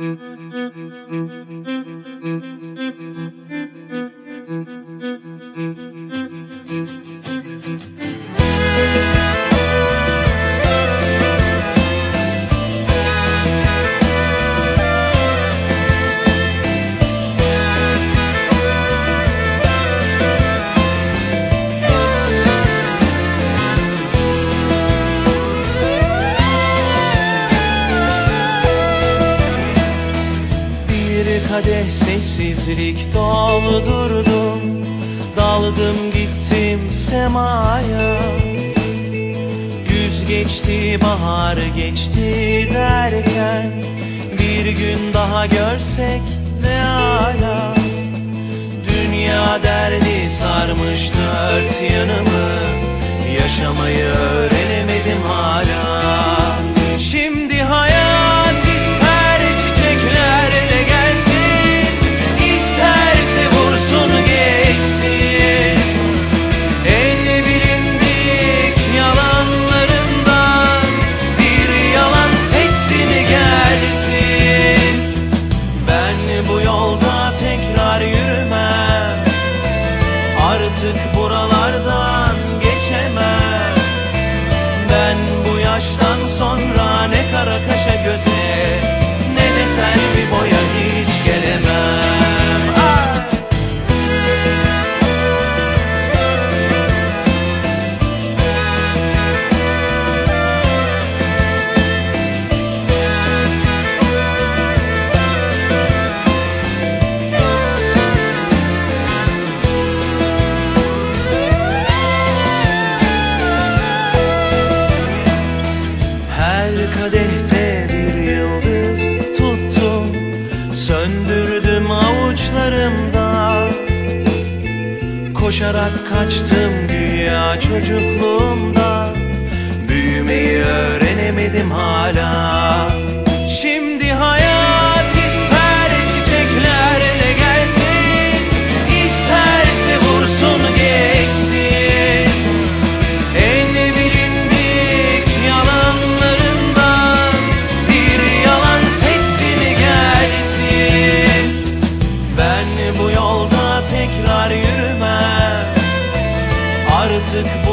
Mm-hmm. Kadeh sessizlik doldurdum Daldım gittim semaya. Güz geçti bahar geçti derken Bir gün daha görsek ne ala. Dünya derdi sarmış dört yanımı Yaşamayı öğrenemedim Artık buralardan geçemem. Ben bu yaştan sonra ne kara kaşa göze kadehte bir yıldız tuttum. Söndürdüm avuçlarımda. Koşarak kaçtım güya çocukluğumda. Büyümeyi öğrenemedim Sağlık bu